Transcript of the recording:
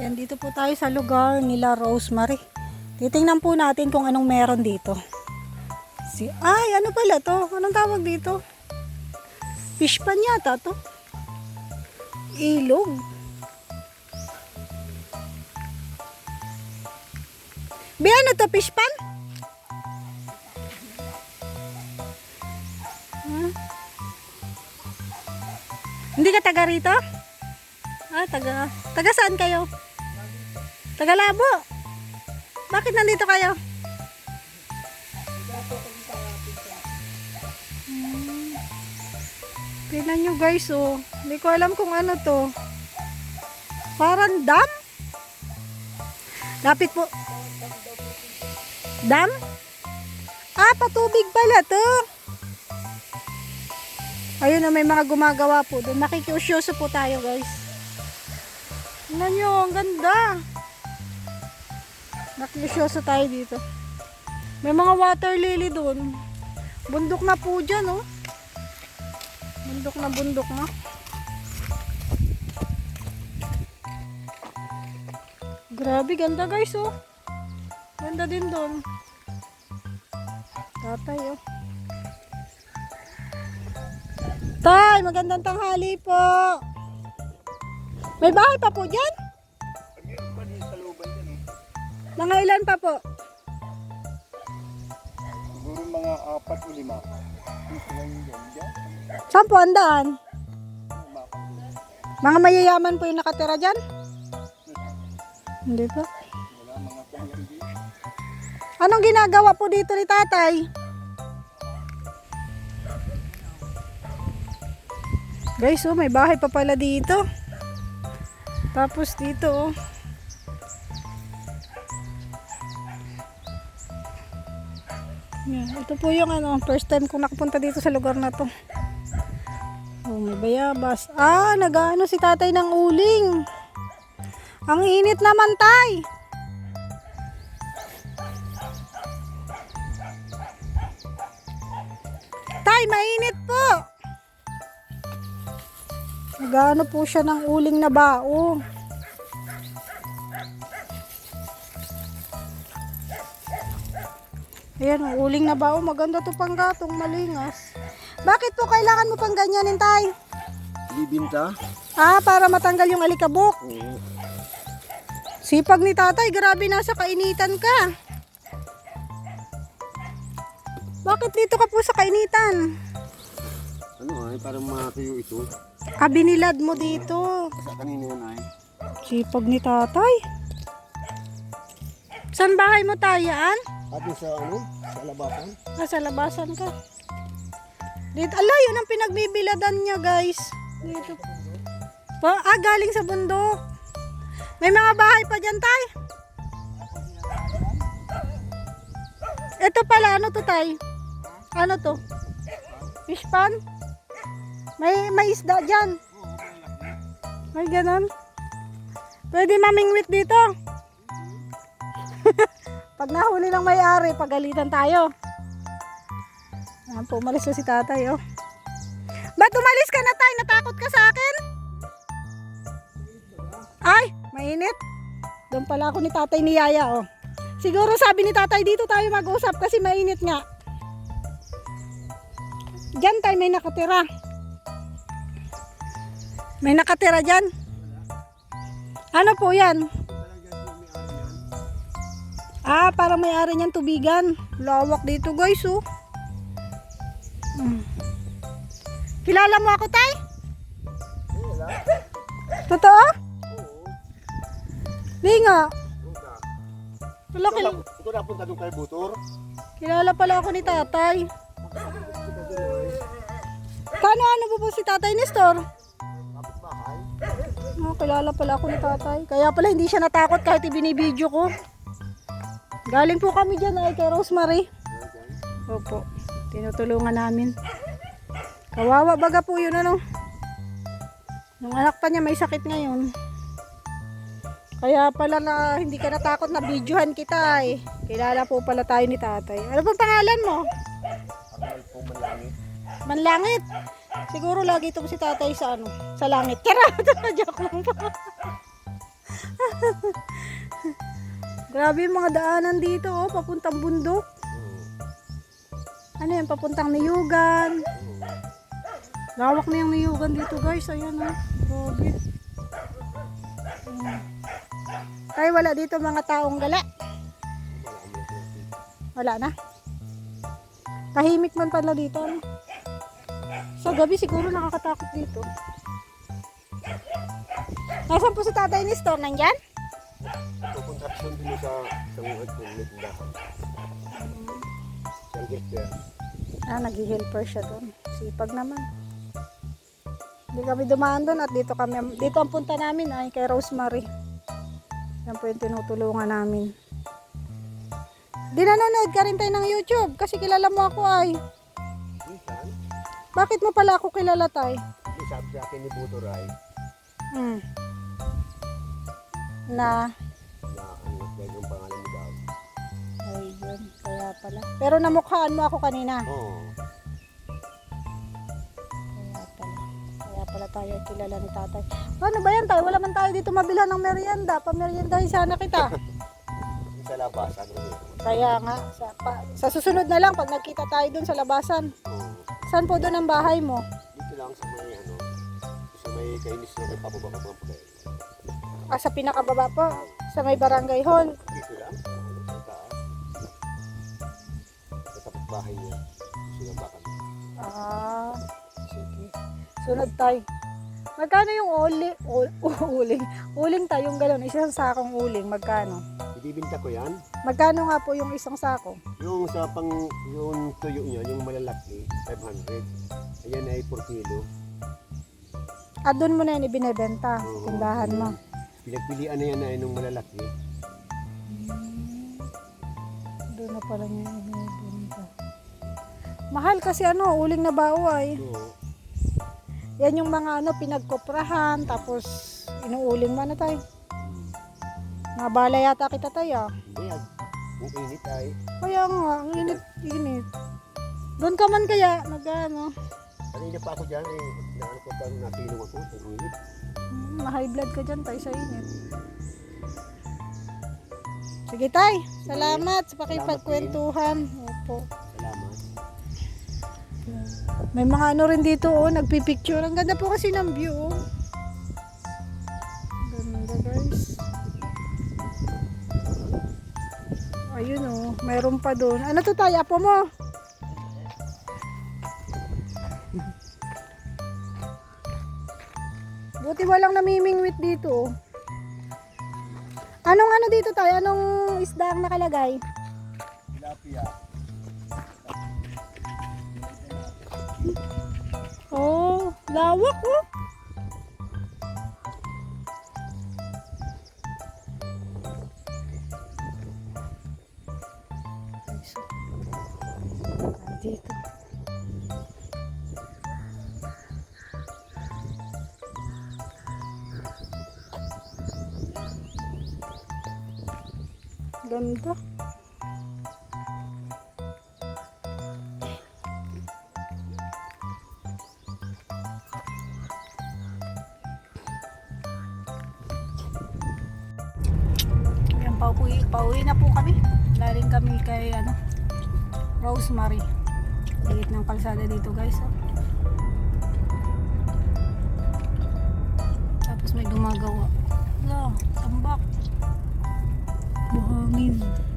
Yan, dito po tayo sa lugar nila Rosemary. Titingnan po natin kung anong meron dito. Si Ay, ano pala to? Anong tawag dito? Fish pan yata to. Ilog. Be, ano to? Fish pan? Hindi ka taga rito? Ah, taga... Taga saan kayo? Taga Labo. Bakit nandito kayo? Hmm. Tingnan nyo guys, oh. Hindi ko alam kung ano to. Parang dam? Lapit po. Dam? Ah, patubig pala to. Ayun na, may mga gumagawa po doon. Makikiusyoso po tayo, guys. Tingnan nyo, ang ganda. Makikiusyoso tayo dito. May mga water lily doon. Bundok na po dyan, oh. Bundok na bundok na. Grabe, ganda guys, oh. Ganda din doon. Tatay, oh. Tay, magandang tanghali po. May bahay pa po dyan? Mga ilan pa po? Siguro mga apat o lima. Saan po ang daan? Mga mayayaman po yung nakatira dyan? Hindi po. Anong ginagawa po dito ni tatay? Guys, oh, may bahay pa pala dito. Tapos dito, oh. Yan, ito po yung ano, first time kong nakapunta dito sa lugar na to. Oh, may bayabas. Ah, nagaano si tatay ng uling. Ang init naman, tay. Tay, mainit po. Nagano po siya ng uling na bao. Ayan, ang uling na bao. Maganda to pang gatong malingas. Bakit po kailangan mo pang ganyanin, tay? Bibinta? Ah, para matanggal yung alikabok. Oo. Sipag ni tatay, grabe nasa kainitan ka. Bakit dito ka po sa kainitan? Ano ay, parang matuyo ito. Ah, binilad mo dito. Sa kanina yan ay. Sipag ni tatay. Saan bahay mo tayaan? At sa ano, sa labasan. Nasa labasan ka. Dito, ala, yun ang pinagbibiladan niya, guys. Dito. Pa, ah, galing sa bundok. May mga bahay pa dyan, tay. Ito pala, ano to, tay? Ano to? Fish pan? May, may isda dyan. May ganon. Pwede mamingwit dito. Pag nahuli ng may-ari, pagalitan tayo. Ayan po, umalis na si tatay, oh. Ba't umalis ka na, tay? Natakot ka sa akin? Ay, mainit. Doon pala ako ni tatay ni Yaya, oh. Siguro sabi ni tatay, dito tayo mag-usap kasi mainit nga. Diyan tayo may nakatira. May nakatira dyan. Ano po yan? Ah, para may-ari niyan tubigan. Lawak dito guys, oh. Mm. Kilala mo ako, Tay? Totoo? Di nga. Wala, Ito, kil- na, ito napunta doon kay Butor. kilala pala ako ni tatay. Kano ano po po si tatay bahay. Oh, kilala pala ako ni tatay. Kaya pala hindi siya natakot kahit ibinibideo ko. Galing po kami dyan ay kay Rosemary. Opo. Tinutulungan namin. Kawawa baga po yun ano. Yung anak pa niya may sakit ngayon. Kaya pala na hindi ka natakot na videohan kita eh. Kilala po pala tayo ni tatay. Ano pong pangalan mo? Arnal po malangit. Manlangit. Siguro lagi itong si tatay sa ano, sa langit. Tara, joke lang po. Grabe yung mga daanan dito, oh, papuntang bundok. Ano yan, papuntang Niyugan. Lawak na yung Niyugan dito, guys. Ayan, oh. Grabe. Ayan. Tay, wala dito mga taong gala. Wala na. Tahimik man pala dito. Ano? Sa gabi siguro nakakatakot dito. Nasaan po si tatay ni Store? Nandyan? Ko din sa sa mga tindahan. Sa Gilbert. Ah, nag-helper siya doon. Sipag naman. Hindi kami dumaan doon at dito kami, dito ang punta namin ay kay Rosemary. Yan po yung tinutulungan namin. Di nanonood ka rin tayo ng YouTube kasi kilala mo ako ay. Bakit mo pala ako kilala tay? hindi sabi sa akin ni Budoray Hmm. Na, yung pangalan mo daw. kaya pala. Pero namukhaan mo ako kanina. Oo. Kaya pala. Kaya pala tayo kilala ni tatay. Ano ba yan tayo? Wala man tayo dito mabila ng merienda. Pameriendahin sana kita. Sa labasan. Kaya nga, sa, pa, sa susunod na lang, pag nagkita tayo dun sa labasan. Oo. Saan po doon ang bahay mo? Dito lang sa may ano, sa may kainis na nagpapabaka mga pagkain. Ah, sa pinakababa po. Sa may barangay hall. Dito lang, sa taas. Sa tapat bahay niya. Gusto na baka. Ah, sige. Sunod tayo. Magkano yung uli, ul- uling? Uling tayo, yung gano'n, isang sakong uling, magkano? Ibibinta ko yan. Magkano nga po yung isang sako? Yung sa pang, yung tuyo niya, yung malalaki, 500. Ayan ay 4 kilo. Ah, doon mo na yun ibinebenta, Oo. tindahan mo. Pinagpilian na yan ay nung malalaki. Doon na pala niya ibinebenta. Mahal kasi ano, uling na bao ay. Yan yung mga ano, pinagkoprahan, tapos inuuling mo na tayo. Nabala yata kita tayo. hindi yan. Kung init ay, Kaya nga, ang init, init. Doon ka man kaya, nag ano, kanina pa ako dyan eh, na ano ko pa, napilong ako, ang init. Na-high blood ka dyan tayo sa init. Sige tay, salamat sa pakipagkwentuhan. Opo. Salamat. May mga ano rin dito oh, nagpipicture. Ang ganda po kasi ng view oh. Ganda guys. Ayun oh, mayroon pa doon. Ano to tayo, apo mo? Buti walang namimingwit dito oh. Anong ano dito tayo? Anong isda ang nakalagay? Tilapia. Oh, lawak oh. Dito. Ganda. Ayan, pauwi, pauwi na po kami. Laring kami kay ano, Rosemary. Ligit ng kalsada dito guys. Oh. Tapos may gumagawa. Wala, tambak. Buhangin.